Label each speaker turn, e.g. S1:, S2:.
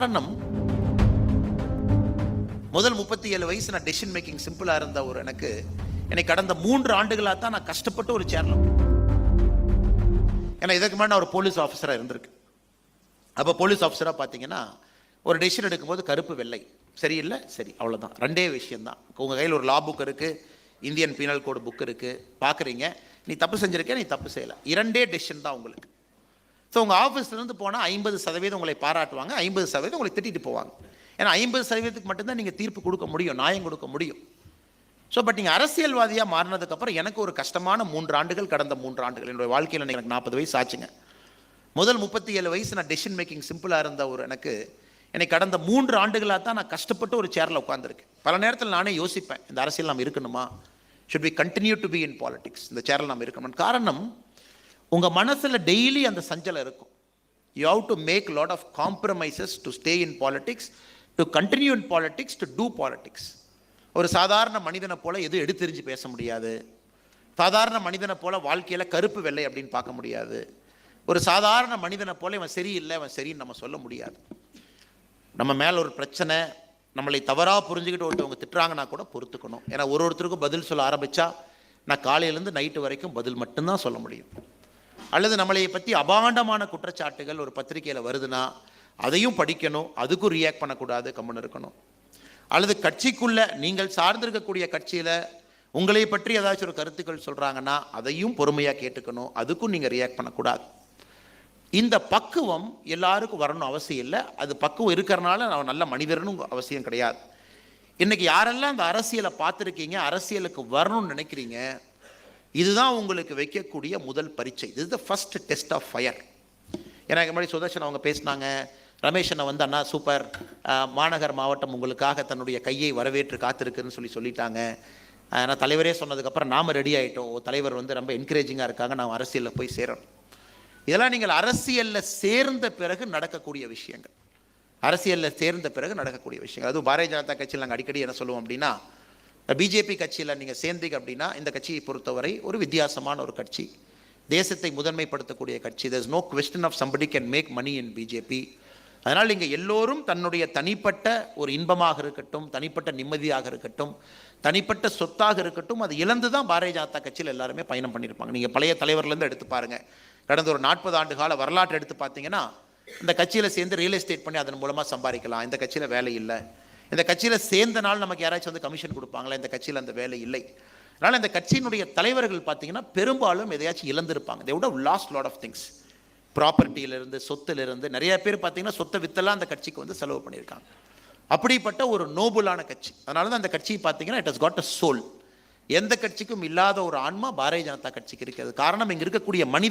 S1: காரணம் முதல் முப்பத்தி ஏழு வயசு நான் டெசிஷன் மேக்கிங் சிம்பிளா இருந்த ஒரு எனக்கு. என்னை கடந்த மூன்று ஆண்டுகளாக தான் நான் கஷ்டப்பட்டு ஒரு சேர்ல ஏன்னா இதுக்கு முன்னாடி நான் ஒரு போலீஸ் ஆஃபீஸராக இருந்திருக்கு அப்போ போலீஸ் ஆஃபீஸராக பார்த்தீங்கன்னா ஒரு டெசிஷன் எடுக்கும்போது கருப்பு வெள்ளை. சரியில்லை? சரி அவ்வளோதான் ரெண்டே விஷயம்தான். உங்கள் கையில் ஒரு லா புக் இருக்குது இந்தியன் பீனல் கோடு புக் இருக்குது பார்க்குறீங்க நீ தப்பு செஞ்சிருக்க நீ தப்பு செய்யலை. இரண்டே டெசிஷன் தான் உங்களுக்கு. ஸோ உங்கள் ஆஃபீஸ்லேருந்து போனால் ஐம்பது சதவீதம் உங்களை பாராட்டுவாங்க ஐம்பது சதவீதம் உங்களை திட்டிட்டு போவாங்க. ஏன்னா ஐம்பது சதவீதத்துக்கு மட்டும்தான் நீங்கள் தீர்ப்பு கொடுக்க முடியும் நியாயம் கொடுக்க முடியும். ஸோ பட் நீங்கள் அரசியல்வாதியாக மாறினதுக்கப்புறம் எனக்கு ஒரு கஷ்டமான மூன்று ஆண்டுகள் கடந்த மூன்று ஆண்டுகள். என்னுடைய வாழ்க்கையில் எனக்கு நாற்பது வயசு ஆச்சுங்க. முதல் முப்பத்தி ஏழு வயசு நான் டெசிஷன் மேக்கிங் சிம்பிளாக இருந்த ஒரு எனக்கு என்னை கடந்த மூன்று ஆண்டுகளாக தான் நான் கஷ்டப்பட்டு ஒரு சேரில் உட்காந்துருக்கேன் பல நேரத்தில் நானே யோசிப்பேன் இந்த அரசியல் நாம் இருக்கணுமா? Should be continue to be in politics இந்த சேரில் நாம் இருக்கணும் காரணம் உங்கள் மனசில் டெய்லி அந்த சஞ்சலம் இருக்கும். You have to make lot of compromises to stay in politics to continue in politics to do politics ஒரு சாதாரண மனிதனை போல் எதுவும் எடுத்தெறிஞ்சு பேச முடியாது. சாதாரண மனிதனை போல் வாழ்க்கையில் கருப்பு வெள்ளை அப்படின்னு பார்க்க முடியாது. ஒரு சாதாரண மனிதனை போல் இவன் சரியில்லை இவன் சரின்னு நம்ம சொல்ல முடியாது. நம்ம மேலே ஒரு பிரச்சனை நம்மளை தவறாக புரிஞ்சுக்கிட்டு ஒருத்தவங்க திட்டுறாங்கன்னா கூட பொறுத்துக்கணும். ஏன்னா ஒரு ஒருத்தருக்கும் பதில் சொல்ல ஆரம்பித்தா நான் காலையிலேருந்து நைட்டு வரைக்கும் பதில் மட்டும்தான் சொல்ல முடியும். அல்லது நம்மளை பற்றி அபாண்டமான குற்றச்சாட்டுகள் ஒரு பத்திரிக்கையில் வருதுன்னா அதையும் படிக்கணும் அதுக்கும் ரியாக்ட் பண்ணக்கூடாது கம்முன்னு இருக்கணும். அல்லது கட்சிக்குள்ள நீங்கள் சார்ந்திருக்கக்கூடிய கட்சியில் உங்களை பற்றி ஏதாச்சும் ஒரு கருத்துக்கள் சொல்கிறாங்கன்னா அதையும் பொறுமையாக கேட்டுக்கணும் அதுக்கும் நீங்கள் ரியாக்ட் பண்ணக்கூடாது. இந்த பக்குவம் எல்லாருக்கும் வரணும் அவசியம் இல்லை. அது பக்குவம் இருக்கிறனால நான் நல்ல மனிதர்னு அவசியம் கிடையாது. இன்றைக்கி யாரெல்லாம் அந்த அரசியலை பார்த்துருக்கீங்க அரசியலுக்கு வரணும்னு நினைக்கிறீங்க இதுதான் உங்களுக்கு வைக்கக்கூடிய முதல் பரீட்சை. இது the first test of fire எனக்கு முன்னாடி சுதர்ஷன் அவங்க பேசினாங்க ரமேஷனை வந்து அண்ணா சூப்பர் மாநகர் மாவட்டம் உங்களுக்காக தன்னுடைய கையை வரவேற்று காத்திருக்குன்னு சொல்லி சொல்லிட்டாங்க. ஆனால் நான் தலைவரே சொன்னதுக்கப்புறம் நாம் ரெடி ஆகிட்டோம் தலைவர் வந்து ரொம்ப என்கரேஜிங்காக இருக்காங்க. நான் அரசியலில் போய் சேரணும். இதெல்லாம் நீங்கள் அரசியலில் சேர்ந்த பிறகு நடக்கக்கூடிய விஷயங்கள். அரசியலில் சேர்ந்த பிறகு நடக்கக்கூடிய விஷயங்கள். அதுவும் பாரதிய ஜனதா கட்சியில் நாங்கள் அடிக்கடி என்ன சொல்லுவோம் அப்படின்னா பிஜேபி கட்சியில் நீங்கள் சேர்ந்தீங்க அப்படின்னா இந்த கட்சியை பொறுத்தவரை ஒரு வித்தியாசமான ஒரு கட்சி. தேசத்தை முதன்மைப்படுத்தக்கூடிய கட்சி. There's no question of somebody can make money in BJP அதனால் நீங்கள் எல்லோரும் தன்னுடைய தனிப்பட்ட ஒரு இன்பமாக இருக்கட்டும் தனிப்பட்ட நிம்மதியாக இருக்கட்டும் தனிப்பட்ட சொத்தாக இருக்கட்டும் அது இழந்து தான் பாரதிய ஜனதா கட்சியில் எல்லாருமே பயணம் பண்ணியிருப்பாங்க. நீங்கள் பழைய தலைவர்லேருந்து எடுத்து பாருங்கள் கடந்த ஒரு நாற்பது ஆண்டு கால வரலாற்றை எடுத்து பார்த்தீங்கன்னா இந்த கட்சியில் சேர்ந்து ரியல் எஸ்டேட் பண்ணி அதன் மூலமாக சம்பாதிக்கலாம். இந்த கட்சியில் வேலை இல்லை. இந்த கட்சியில் சேர்ந்த நாள் நமக்கு யாராச்சும் வந்து கமிஷன் கொடுப்பாங்களா? இந்த கட்சியில் அந்த வேலை இல்லை. அதனால் இந்த கட்சியினுடைய தலைவர்கள் பார்த்தீங்கன்னா பெரும்பாலும் எதையாச்சும் இழந்திருப்பாங்க. They would lost lot of things ப்ராப்பர்ட்டியிலிருந்து சொத்துலேருந்து நிறைய பேர் பார்த்தீங்கன்னா சொத்தை வித்தெல்லாம் அந்த கட்சிக்கு வந்து செலவு பண்ணியிருக்காங்க. அப்படிப்பட்ட ஒரு நோபுலான கட்சி. அதனால தான் அந்த கட்சி பார்த்தீங்கன்னா it has got a soul எந்த கட்சிக்கும் இல்லாத ஒரு ஆன்மா பாரதிய ஜனதா கட்சிக்கு இருக்குது காரணம் இங்க இருக்கக்கூடிய மனித